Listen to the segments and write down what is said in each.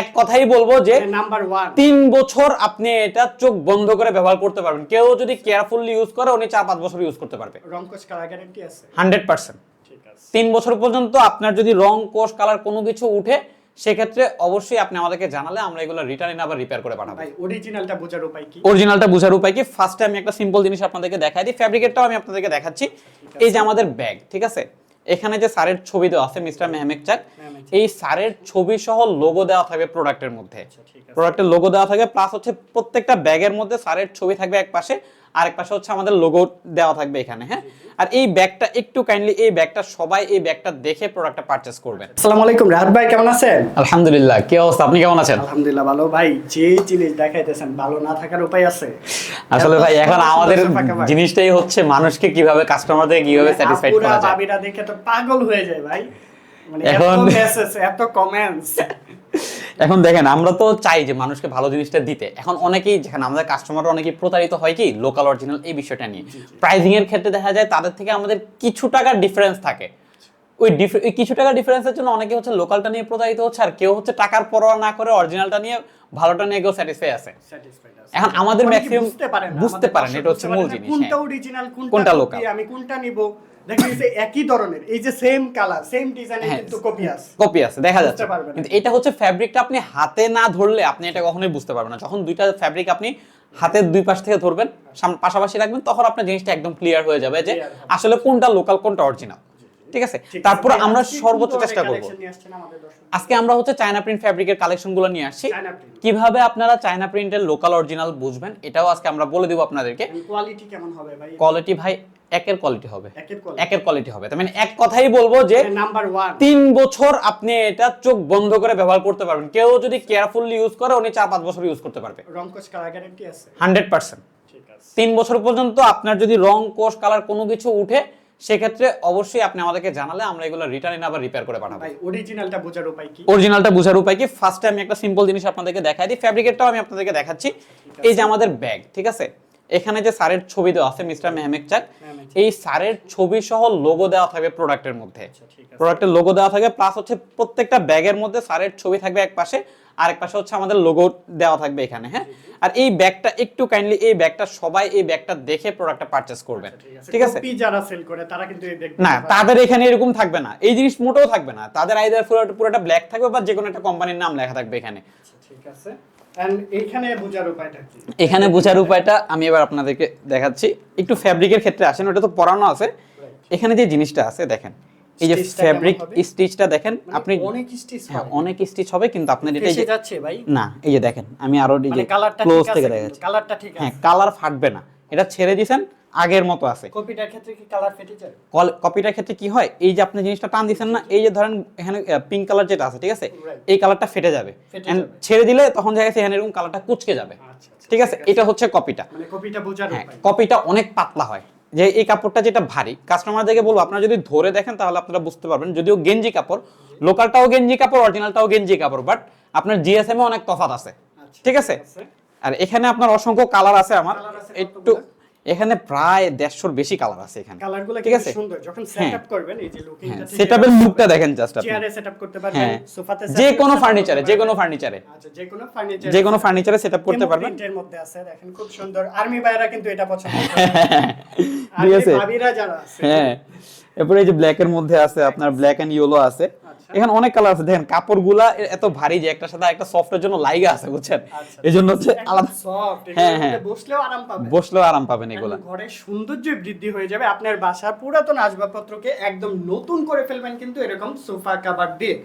এক কথাই বলব যে নাম্বার ওয়ান তিন বছর আপনি এটা চোখ বন্ধ করে ব্যবহার করতে পারবেন। কেউ যদি কেয়ারফুলি ইউজ করে উনি চার পাঁচ বছর ইউজ করতে পারবে। রংকশ কালার গ্যারান্টি আছে। Hundred percent. তিন বছর পর্যন্ত আপনার যদি রং কোষ কালার কোনো কিছু উঠে সেক্ষেত্রে অবশ্যই আপনি আমাদেরকে জানালে আমরা এগুলো রিটার্ন আবার রিপেয়ার করে পাঠাবো ভাই অরিজিনালটা বোঝার উপায় কি? অরিজিনালটা বোঝার উপায় কি? ফার্স্টে আমি একটা সিম্পল জিনিস আপনাদেরকে দেখাই দিই ফ্যাব্রিকেটটাও আমি আপনাদেরকে দেখাচ্ছি। এই যে আমাদের ব্যাগ ঠিক আছে? এখানে যে স্যারের ছবি দেওয়া আছে মিস্টার মেহমেক চাক এই স্যারের ছবি সহ লোগো দেওয়া থাকবে প্রোডাক্টের মধ্যে। প্রোডাক্টের লোগো দেওয়া থাকবে প্লাস হচ্ছে প্রত্যেকটা ব্যাগের মধ্যে স্যারের ছবি থাকবে এক পাশে। আর এক পাশে হচ্ছে আমাদের লোগো দেওয়া থাকবে এখানে হ্যাঁ? আর এই ব্যাগটা একটু কাইন্ডলি এই ব্যাগটা সবাই এই ব্যাগটা দেখে প্রোডাক্টটা পারচেস করবেন। আসসালামু আলাইকুম রাহাত ভাই কেমন আছেন? আলহামদুলিল্লাহ কি অবস্থা? আপনি কেমন আছেন? আলহামদুলিল্লাহ ভালো। ভাই যে জিনিস দেখাইতেছেন ভালো না থাকার উপায় আছে? আসলে ভাই এখন আমাদের। জিনিসটাই হচ্ছে মানুষকে কীভাবে কাস্টমারদের কীভাবে স্যাটিসফাইড করা যায়। ভাবিরা দেখে তো পাগল হয়ে যায় ভাই। মানে এত মেসেজ এত কমেন্টস এখন দেখেন আমরা তো চাই যে মানুষকে ভালো জিনিসটা দিতে। এখন অনেকেই যেখানে আমাদের কাস্টমার অনেকেই প্রতারিত হয় কি লোকাল অরিজিনাল এই বিষয়টা নিয়ে। প্রাইজিং এর ক্ষেত্রে দেখা যায় তাদের থেকে আমাদের কিছু টাকার ডিফারেন্স থাকে। ওই কিছু টাকার ডিফারেন্সের জন্য অনেকে হচ্ছে লোকালটা নিয়ে প্রতারিত হচ্ছে আর কেউ হচ্ছে টাকার পরোয়া না করে অরিজিনালটা নিয়ে ভালোটা নিয়ে কেউ স্যাটিসফাই আছে। এখন আমাদের maximum বুঝতে পারেন, এটা হচ্ছে মূল জিনিস, কোনটা হ্যাঁ। অরিজিনাল কোনটা কোনটা local। আমি কোনটা নিব? দেখেন এই একই ধরনের এই যে সেম কালার সেম ডিজাইনের হ্যাঁ। কিন্তু কপি আছে। কপি আছে দেখা যাচ্ছে। কিন্তু এটা হচ্ছে ফ্যাব্রিকটা আপনি হাতে না ধরলে আপনি এটা কখনোই বুঝতে পারবেন না। যখন দুইটা ফ্যাব্রিক আপনি হাতের দুই পাশ থেকে ধরবেন পাশাপাশি রাখবেন তখন আপনার জিনিসটা একদম ক্লিয়ার হয়ে যাবে যে আসলে কোনটা লোকাল কোনটা অরিজিনাল ঠিক আছে? তারপরে আমরা সর্বোচ্চ চেষ্টা করব। আজকে আমরা হচ্ছে চায়না প্রিন্ট ফ্যাব্রিকের কালেকশনগুলো নিয়ে আসছি। কীভাবে আপনারা চায়না প্রিন্টের লোকাল অরিজিনাল বুঝবেন এটাও আজকে আমরা বলে দিব আপনাদেরকে। Quality কেমন হবে ভাই? কোয়ালিটি ভাই একের কোয়ালিটি হবে। একের কোয়ালিটি হবে। তার মানে এক কথাই বলব যে নাম্বার ওয়ান তিন বছর আপনি এটা চোখ বন্ধ করে ব্যবহার করতে পারবেন। কেউ যদি কেয়ারফুলি ইউজ করে উনি চার পাঁচ বছর ইউজ করতে পারবে। রংকশ কালার গ্যারান্টি আছে? Hundred percent. ঠিক আছে। তিন বছর পর্যন্ত আপনার যদি রং কোষ কালার কোনো কিছু উঠে সেক্ষেত্রে অবশ্যই আপনি আমাদেরকে জানালে আমরা এগুলো রিটার্ন আবার রিপেয়ার করে পাঠাবো ভাই অরিজিনালটা বোঝার উপায় কি? অরিজিনালটা বোঝার উপায় কি? ফার্স্টে আমি একটা সিম্পল জিনিস আপনাদেরকে দেখাই দিই। ফ্যাব্রিকেটটাও আমি আপনাদেরকে দেখাচ্ছি। এই যে আমাদের ব্যাগ ঠিক আছে? এখানে যে স্যারের ছবি দেওয়া আছে মিস্টার মেহমেক চাক এই স্যারের ছবি সহ লোগো দেওয়া থাকবে প্রোডাক্টের মধ্যে। আচ্ছা। প্রোডাক্টের লোগো দেওয়া থাকবে প্লাস হচ্ছে প্রত্যেকটা ব্যাগের মধ্যে স্যারের ছবি থাকবে এক পাশে আর এক পাশে হচ্ছে আমাদের লোগো দেওয়া থাকবে এখানে হ্যাঁ? আর এই ব্যাগটা একটু কাইন্ডলি এই ব্যাগটা সবাই এই ব্যাগটা দেখে প্রোডাক্টটা পারচেস করবেন ঠিক আছে। যারা সেল করে তারা কিন্তু এই দেখবে না তাদের এখানে এরকম থাকবে না। এই জিনিস মোটেও থাকবে না। তাদের আইদার পুরোটা ব্ল্যাক থাকবে বা যে কোনো একটা কোম্পানির নাম লেখা থাকবে এখানে। ঠিক আছে। এখানে বোঝার উপায়টা আমি এবার আপনাদেরকে দেখাচ্ছি। একটু ফ্যাব্রিকের ক্ষেত্রে আসেন ওটা তো পড়ানো আছে। এখানে যে জিনিসটা আছে দেখেন এই যে ফ্যাব্রিক স্টিচটা দেখেন মানে আপনি অনেক স্টিচ হ্যাঁ অনেক স্টিচ হবে কিন্তু আপনার এটা যে যাচ্ছে ভাই। না এই যে দেখেন আমি আরও এই যে মানে কালারটা ক্লোজ থেকে দেখাচ্ছি। কালারটা ঠিক হ্যাঁ কালার ফাটবে না। এটা ছেড়ে দিছেন আগের মতো আছে। কপিটার ক্ষেত্রে কি কালার ফেটে যায়? কপিটার ক্ষেত্রে কি হয় এই যে আপনি জিনিসটা টান দিচ্ছেন না এই যে ধরেন এখানে পিঙ্ক কালার যেটা আছে ঠিক আছে? এই কালারটা ফেটে যাবে। ছেড়ে দিলে তখন দেখা যাচ্ছে এখানে এরকম কালারটা কুচকে যাবে। আচ্ছা আচ্ছা, ঠিক আছে? এটা হচ্ছে কপিটা। মানে কপিটা বোঝার হ্যাঁ কপিটা অনেক পাতলা হয়। যে এই কাপড়টা যেটা ভারী কাস্টমারদেরকে বলব আপনারা যদি ধরে দেখেন তাহলে আপনারা বুঝতে পারবেন যদিও গেঞ্জি কাপড় লোকালটাও গেঞ্জি কাপড় অরিজিনালটাও গেঞ্জি কাপড় বাট আপনার জিএসএম এ অনেক তফাৎ আছে। আচ্ছা, ঠিক আছে? আর এখানে আপনার অসংখ্য কালার আছে আমার। একটু? এখানে প্রায় দেড়শোর বেশি কালার আছে এখানে। কালারগুলো ঠিক আছে? সুন্দর। যখন হ্যাঁ। সেটআপ করবেন এই যে লুকিংটা সেটআপের লুকটা দেখেন জাস্ট আপনি। চেয়ারে সেটআপ করতে পারবেন হ্যাঁ। সোফাতে যে কোনো ফার্নিচারে যে কোনো ফার্নিচারে আচ্ছা যে কোনো ফার্নিচার যে কোনো ফার্নিচারে সেটআপ করতে পারবেন। প্রিন্টের মধ্যে আছে? দেখেন খুব সুন্দর। আর্মি ভাইরা কিন্তু এটা পছন্দ করে। ঠিক আছে? ভাবিরা যারা আছে। হ্যাঁ। এরপরে এই যে ব্ল্যাক এর মধ্যে আছে আপনার ব্ল্যাক এন্ড ইয়েলো আছে। আচ্ছা। এখানে অনেক কালার আছে। দেখেন কাপড়গুলা এত ভারী যে একটা সাথে একটা সফটের জন্য লাইগা আছে বুঝছেন? আচ্ছা। এই জন্য হচ্ছে আলাদা সফট হ্যাঁ, হ্যাঁ। বসলেও আরাম পাবেন। বসলেও আরাম পাবেন এগুলা। ঘরের সৌন্দর্য বৃদ্ধি হয়ে যাবে আপনার বাসার পুরাতন আসবাবপত্রকে একদম নতুন করে ফেলবেন কিন্তু এরকম সোফা কাভার দিয়ে।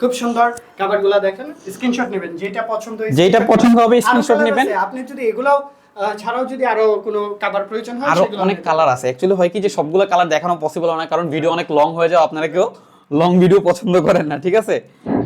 খুব সুন্দর কাভারগুলো দেখেন স্ক্রিনশট নেবেন যেটা পছন্দ হয়েছে যেটা পছন্দ হবে স্ক্রিনশট নেবেন। আপনি যদি এগুলাও ছাড়াও যদি আরও কোনো কাভার প্রয়োজন হয় আরও অনেক কালার আছে। অ্যাকচুয়ালি হয় কি যে সবগুলো কালার দেখানো পসিবল হয় না কারণ ভিডিও অনেক লং হয়ে যায় আপনারা কেউ লং ভিডিও পছন্দ করেন না ঠিক আছে?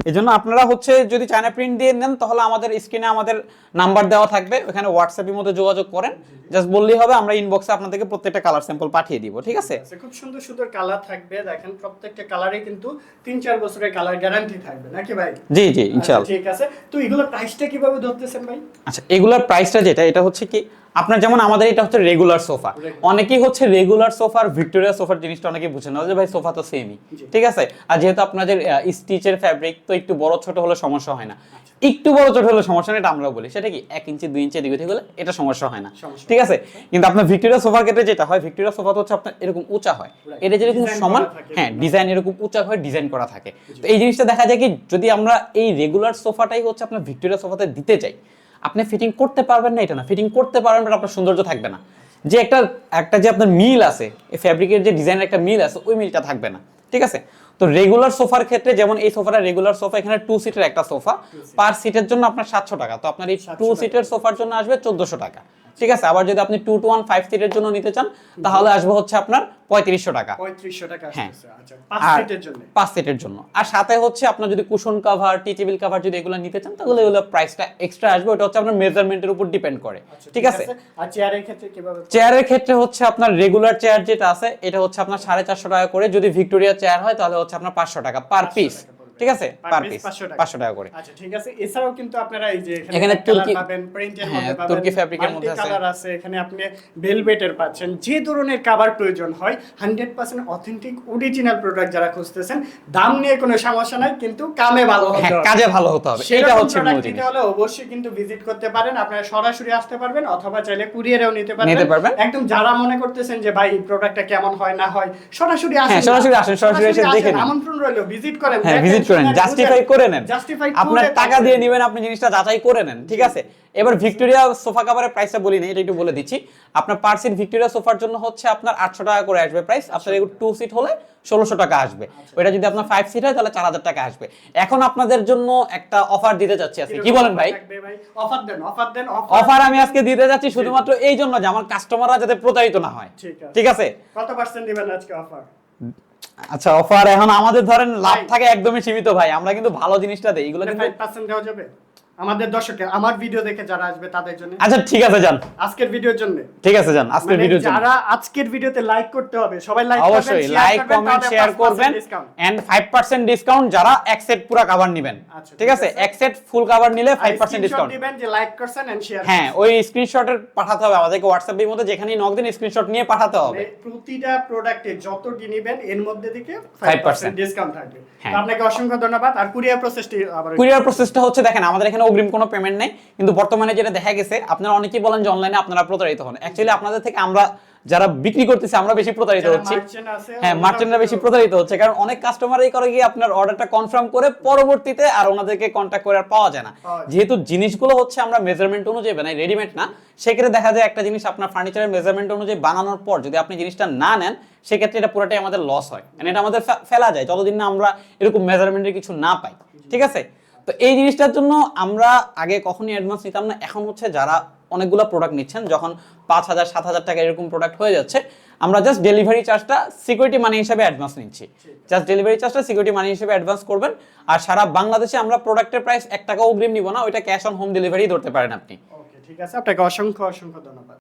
এই জন্য আপনারা হচ্ছে যদি চায়না প্রিন্ট দিয়ে নেন তাহলে আমাদের স্ক্রিনে আমাদের নাম্বার দেওয়া থাকবে। ওখানে হোয়াটসঅ্যাপের মধ্যে যোগাযোগ করেন। জাস্ট বললেই হবে আমরা ইনবক্সে আপনাদেরকে প্রত্যেকটা কালার স্যাম্পল পাঠিয়ে দিব ঠিক আছে? আছে। খুব সুন্দর সুন্দর কালার থাকবে। দেখেন প্রত্যেকটা কালারে কিন্তু তিন চার বছরের কালার গ্যারান্টি থাকবে নাকি ভাই? জি জি আচ্ছা, ইনশাআল্লাহ ঠিক আছে। তো এগুলোর প্রাইসটা কীভাবে ধরতেছেন ভাই? আচ্ছা এগুলার প্রাইসটা যেটা এটা হচ্ছে কি আপনার যেমন আমাদের এটা হচ্ছে রেগুলার সোফা অনেকেই হচ্ছে রেগুলার সোফার ভিক্টোরিয়া সোফার জিনিসটা অনেকে বুঝে না যে ভাই সোফা তো সেমই ঠিক আছে? আর যেহেতু আপনাদের স্টিচের ফ্যাব্রিক তো একটু বড় ছোট হলে সমস্যা হয় না। একটু বড় ছোট হলে সমস্যা নেই এটা আমরাও বলি। সেটা কি? এক ইঞ্চি দুই ইঞ্চি এদিকে হলে এটা সমস্যা হয় না। ঠিক আছে? কিন্তু আপনার ভিক্টোরিয়া সোফার ক্ষেত্রে যেটা হয় ভিক্টোরিয়া সোফা তো হচ্ছে আপনার এরকম উঁচা হয়। এটা যেরকম সমান হ্যাঁ ডিজাইন এরকম উঁচা হয়ে ডিজাইন করা থাকে। তো এই জিনিসটা দেখা যায় কি যদি আমরা এই রেগুলার সোফাটাই হচ্ছে আপনার ভিক্টোরিয়া সোফাতে দিতে চাই আপনি ফিটিং করতে পারবেন না এটা না। ফিটিং করতে পারবেন বাট আপনার সৌন্দর্য থাকবে না। যে একটা একটা যে আপনার মিল আছে এই ফ্যাব্রিকের যে ডিজাইনের একটা মিল আছে ওই মিলটা থাকবে না। ঠিক আছে? তো রেগুলার সোফার ক্ষেত্রে যেমন এই সোফাটা রেগুলার সোফা এখানে টু সিটের একটা সোফা। পার সিটের জন্য আপনার সাতশো টাকা। তো আপনার এই টু সিটের সোফার জন্য আসবে চোদ্দশো টাকা। ঠিক আছে আবার যদি আপনি টু টু ওয়ান ফাইভ সিটের জন্য নিতে চান তাহলে আসবে হচ্ছে আপনার পঁয়ত্রিশশো টাকা। পঁয়ত্রিশশো টাকা হ্যাঁ। আচ্ছা পাঁচ সিটের জন্য? আর সাথে হচ্ছে আপনার যদি cushion cover tea table cover যদি এগুলো নিতে চান তাহলে এগুলো প্রাইসটা এক্সট্রা আসবে ওটা হচ্ছে আপনার মেজারমেন্টের উপর ডিপেন্ড করে। আচ্ছা, ঠিক আছে? আর চেয়ারের ক্ষেত্রে কীভাবে চেয়ারের ক্ষেত্রে হচ্ছে আপনার রেগুলার চেয়ার যেটা আছে এটা হচ্ছে আপনার সাড়ে চারশো টাকা করে যদি ভিক্টোরিয়া চেয়ার হয় তাহলে হচ্ছে আপনার পাঁচশো টাকা পার পিস। ঠিক আছে? পার পিস 500 টাকা। করে। আচ্ছা ঠিক আছে। এছাড়াও কিন্তু আপনারা এই যে এখানে তুর্কি- পাবেন প্রিন্টের হ্যাঁ, মধ্যে পাবেন তুর্কি মধ্যে আছে। কালার আছে। এখানে আপনি ভেলভেটের পাচ্ছেন। যে ধরনের কভার প্রয়োজন হয় 100% অথেন্টিক অরিজিনাল প্রোডাক্ট যারা খুঁজতেছেন দাম নিয়ে কোনো সমস্যা নাই কিন্তু কামে ভালো হতে হ্যাঁ হবে। কাজে ভালো হতে হবে। এটা হচ্ছে মূল জিনিস। হলে অবশ্যই কিন্তু ভিজিট করতে পারেন। আপনারা সরাসরি আসতে পারবেন অথবা চাইলে কুরিয়ারেও নিতে পারবেন। একদম যারা মনে করতেছেন যে ভাই প্রোডাক্টটা কেমন হয় না হয় সরাসরি আসেন হ্যাঁ, সরাসরি আসেন, সরাসরি এসে আসেন, দেখে নিন। আমন্ত্রণ রইল ভিজিট করেন হ্যাঁ ভিজিট শুনেন, জাস্টিফাই করে নেন। আপনার টাকা দিয়ে নেবেন আপনি জিনিসটা যাচাই করে নেন ঠিক আছে? এবার ভিক্টোরিয়া সোফা কাভারের প্রাইসটা বলি না এটা একটু বলে দিচ্ছি। আপনার পার সিট ভিক্টোরিয়া সোফার জন্য হচ্ছে আপনার আটশো টাকা করে আসবে প্রাইস আপনার টু সিট হলে ষোলোশো টাকা আসবে। ওইটা যদি আপনার ফাইভ সিট হয় তাহলে চার হাজার টাকা আসবে। এখন আপনাদের জন্য একটা অফার দিতে চাচ্ছি আজকে। কি বলেন ভাই? অফার দেন অফার দেন অফার আমি আজকে দিতে যাচ্ছি শুধুমাত্র এই জন্য যে আমার কাস্টমাররা যাতে প্রতারিত না হয়। ঠিক আছে। ঠিক আছে? কত পার্সেন্ট দিবেন আজকে অফার আচ্ছা অফার এখন আমাদের ধরেন লাভ থাকে একদমই সীমিত ভাই। আমরা কিন্তু ভালো জিনিসটা দেই এগুলো কিন্তু 5% দেওয়া যাবে? আমাদের দর্শকের আমার ভিডিও দেখে যারা আসবে তাদের জন্য। আচ্ছা ঠিক আছে যান। আজকের ভিডিওর জন্য। ঠিক আছে যান আজকের মানে ভিডিওর জন্য। যারা আজকের ভিডিওতে লাইক করতে হবে সবাই লাইক করবেন অবশ্যই লাইক কমেন্ট শেয়ার করবেন। এন্ড 5% ডিসকাউন্ট যারা এক সেট পুরো কভার নেবেন। আচ্ছা, ঠিক আছে। এক সেট ফুল কভার নিলে 5% ডিসকাউন্ট দিবেন যে লাইক করছেন এন্ড শেয়ার হ্যাঁ ওই স্ক্রিনশটের পাঠাতে হবে আমাদেরকে হোয়াটসঅ্যাপের মধ্যে যেখানেই নক দিন স্ক্রিনশট নিয়ে পাঠাতে হবে। প্রতিটা প্রোডাক্টে যতটি নিবেন এর মধ্যে থেকে 5% 5% ডিসকাউন্ট থাকবে। হ্যাঁ। আপনাকে অসংখ্য ধন্যবাদ। আর কুরিয়ার প্রসেসটি আবার কুরিয়ার প্রসেসটা হচ্ছে দেখেন আমাদের এখানে অগ্রিম কোনো পেমেন্ট নেই। কিন্তু বর্তমানে যেটা দেখা গেছে আপনারা অনেকেই বলেন যে অনলাইনে আপনারা প্রতারিত হন। অ্যাকচুয়ালি আপনাদের থেকে আমরা যারা বিক্রি করতেছি আমরা বেশি প্রতারিত হচ্ছি। হ্যাঁ মার্চেন্টরা বেশি প্রতারিত হচ্ছে। কারণ অনেক কাস্টমারই করে গিয়ে আপনার অর্ডারটা কনফার্ম করে পরবর্তীতে আর ওনাদেরকে কন্ট্যাক্ট করে আর পাওয়া যায় না। যেহেতু জিনিসগুলো হচ্ছে আমরা মেজারমেন্ট অনুযায়ী বানাই রেডিমেড না সেক্ষেত্রে দেখা যায় একটা জিনিস আপনার ফার্নিচারের মেজারমেন্ট অনুযায়ী বানানোর পর যদি আপনি জিনিসটা না নেন সেক্ষেত্রে এটা পুরোটাই আমাদের লস হয়। মানে এটা আমাদের ফেলা যায় যতদিন না আমরা এরকম মেজারমেন্টের কিছু না পাই। ঠিক আছে? তো এই জিনিসটার জন্য আমরা আগে কখনই অ্যাডভান্স নিতাম না। এখন হচ্ছে যারা অনেকগুলো প্রোডাক্ট নিচ্ছেন, যখন পাঁচ হাজার, সাত হাজার টাকা এরকম প্রোডাক্ট হয়ে যাচ্ছে, আমরা জাস্ট ডেলিভারি চার্জটা সিকিউরিটি মানি হিসেবে অ্যাডভান্স নিচ্ছি। জাস্ট ডেলিভারি চার্জটা সিকিউরিটি মানি হিসেবে অ্যাডভান্স করবেন। আর সারা বাংলাদেশে আমরা প্রোডাক্টের প্রাইস এক টাকা অগ্রিম নিব না, ওইটা ক্যাশ অন হোম ডেলিভারি ধরতে পারেন আপনি। ঠিক আছে। আপনাকে অসংখ্য অসংখ্য ধন্যবাদ।